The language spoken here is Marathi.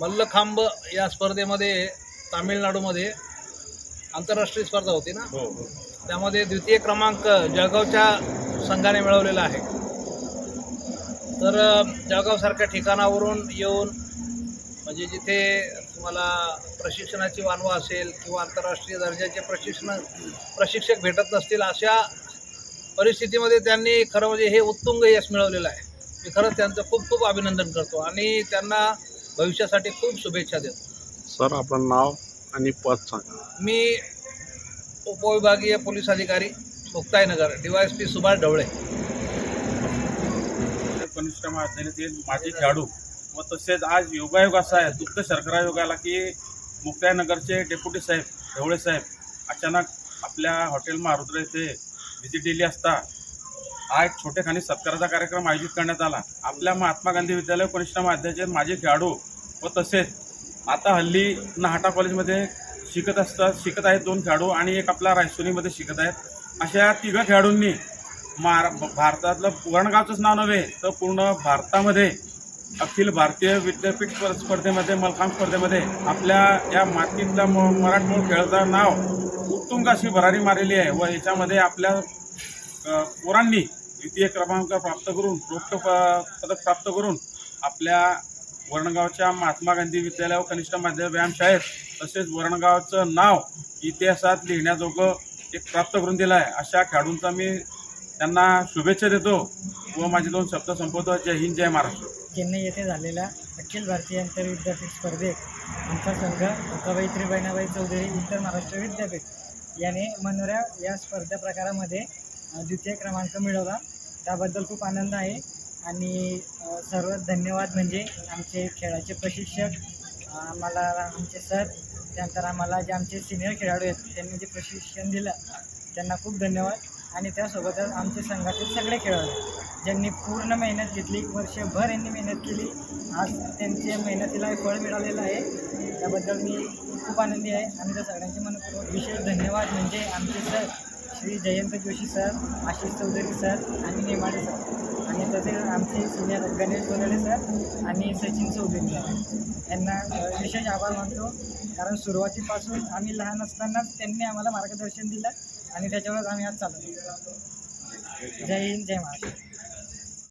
मल्लखांब या स्पर्धेमध्ये तामिळनाडूमध्ये आंतरराष्ट्रीय स्पर्धा होती ना? हो हो. त्यामध्ये द्वितीय क्रमांक जळगावच्या संघाने मिळवलेला आहे. तर जळगावसारख्या ठिकाणावरून येऊन म्हणजे जिथे तुम्हाला प्रशिक्षणाची वानवा असेल किंवा आंतरराष्ट्रीय दर्जाचे प्रशिक्षण प्रशिक्षक भेटत नसतील अशा परिस्थितीमध्ये त्यांनी खरं म्हणजे हे उत्तुंग यश मिळवलेलं आहे. मी खरंच त्यांचं खूप खूप अभिनंदन करतो. आणि त्यांना भविष्यासाठी खूप शुभेच्छा देतो. सर आपलं नाव आणि पद सांगा. मी उपविभागीय पोलीस अधिकारी मुक्ताईनगर डीवायएसपी सुभाष ढवळे. कनिष्ठ माजी खेळाडू. व तसेच आज योगायोग असा आहे दुग्ध शर्करा योगाला की मुक्ताईनगरचे डेप्युटी साहेब ढवळे साहेब अचानक आपल्या हॉटेल मारुद्र येथे व्हिजिट दिली असता हा एक छोटेखानी सत्काराचा कार्यक्रम आयोजित करण्यात आला. आपल्या महात्मा गांधी विद्यालय कनिष्ठ माध्यमाचे माझे खेळाडू व तसेच आता हल्ली नाहाटा कॉलेजमध्ये शिकत असतात शिकत आहेत दोन खेळाडू आणि एक आपला रायसोनीमध्ये शिकत आहेत. अशा तिघं खेळाडूंनी मार भारतातलं पुरणगावचंच नाव नव्हे तर पूर्ण भारतामध्ये अखिल भारतीय विद्यापीठ स्पर्धेमध्ये मलखांब स्पर्धेमध्ये आपल्या या मातीतल्या म मराठमोळ खेळाचं नाव उत्तुंग अशी भरारी मारलेली आहे व याच्यामध्ये आपल्या पोरांनी द्वितीय क्रमांक प्राप्त करून रोख प- पदक प्राप्त करून आपल्या वरणगावच्या महात्मा गांधी विद्यालय व कनिष्ठ माध्यमिक व्यायामशाळेत तसेच वरणगावचं नाव इतिहासात लिहिण्याजोगं एक प्राप्त करून दिलं आहे. अशा खेळाडूंचा मी त्यांना शुभेच्छा देतो व माझे दोन शब्द संपवतो. जय हिंद जय महाराष्ट्र. चेन्नई येथे झालेल्या अखिल भारतीय आंतरविद्यापीठ स्पर्धेत आमचा संघ अकाबाई त्रिबैनाबाई चौधरी उत्तर महाराष्ट्र विद्यापीठ याने मनोऱ्या या स्पर्धा प्रकारामध्ये द्वितीय क्रमांक मिळवला. त्याबद्दल खूप आनंद आहे. आणि सर्व सर्वात धन्यवाद म्हणजे आमचे खेळाचे प्रशिक्षक आम्हाला आमचे सर त्यानंतर आम्हाला जे आमचे सिनियर खेळाडू आहेत त्यांनी जे प्रशिक्षण दिलं त्यांना खूप धन्यवाद. आणि त्यासोबतच आमचे संघातील सगळे खेळाडू ज्यांनी पूर्ण मेहनत घेतली वर्षभर यांनी मेहनत केली. आज त्यांच्या मेहनतीला फळ मिळालेलं आहे. त्याबद्दल मी खूप आनंदी आहे. आणि त्या सगळ्यांचे मनपूर्वक विशेष धन्यवाद म्हणजे आमचे sir Shri Jayant Joshi sir Ashish Chaudhari sir आणि नेमाडे सर. आणि तसेच आमचे सिनियर गणेश गोदडे सर आणि सचिन चौधरी. सर यांना विशेष आभार मानतो. कारण सुरुवातीपासून आम्ही लहान असतानाच त्यांनी आम्हाला मार्गदर्शन दिलं आणि त्याच्यावरच आम्ही आज चालू जय हिंद जय महाराष्ट्र.